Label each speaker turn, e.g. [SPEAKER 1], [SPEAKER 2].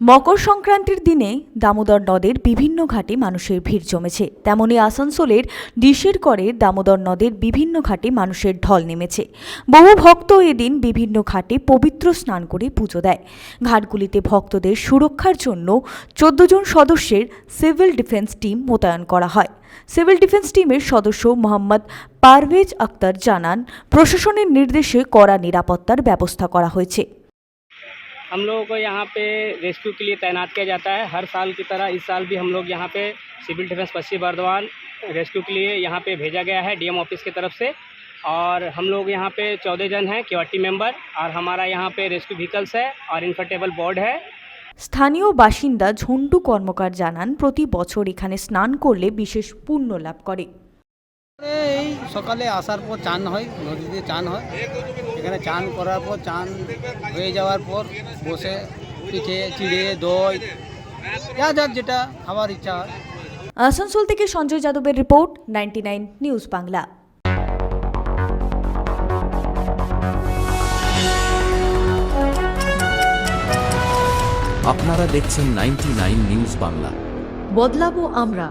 [SPEAKER 1] মকর সংক্রান্তির দিনে দামোদর নদের বিভিন্ন ঘাটে মানুষের ভিড় জমেছে। তেমনি আসানসোলের ডিশের করে দামোদর নদের বিভিন্ন ঘাটে মানুষের ঢল নেমেছে। বহু ভক্ত এদিন বিভিন্ন ঘাটে পবিত্র স্নান করে পুজো দেয়। ঘাটগুলিতে ভক্তদের সুরক্ষার জন্য চোদ্দ জন সদস্যের সিভিল ডিফেন্স টিম মোতায়েন করা হয়। সিভিল ডিফেন্স টিমের সদস্য মোহাম্মদ পারভেজ আক্তার জানান, প্রশাসনের নির্দেশে কড়া নিরাপত্তার ব্যবস্থা করা হয়েছে।
[SPEAKER 2] हम लोगों को यहाँ पे रेस्क्यू के लिए तैनात किया जाता है हर साल की तरह इस साल भी हम लोग यहाँ पे civil defence Paschim Bardhaman rescue के लिए यहाँ पे भेजा गया है डीएम ऑफिस की तरफ से और हम लोग यहाँ पे चौदह जन हैं क्योटी मेंबर और हमारा यहाँ पे रेस्क्यू व्हीकल्स है और इन्फर्टेबल बोर्ड है
[SPEAKER 1] স্থানীয় বাসিন্দা ঝন্টু কর্মকার জানান প্রতি বছর এখানে স্নান করলে বিশেষ পুণ্য লাভ করে
[SPEAKER 3] এই সকালে আসার পর চান হয় নদীতে চান হয়। এখানে চান করার পর চান হয়ে যাওয়ার পর বসে পিঠে চিড়ে দই যা যার যেটা খাবার ইচ্ছা হয়।
[SPEAKER 1] আসানসোল থেকে সঞ্জয় যাদবের রিপোর্ট নাইনটি নিউজ বাংলা।
[SPEAKER 4] আপনারা দেখছেন নাইনটি নিউজ বাংলা।
[SPEAKER 5] বদলাবো আমরা।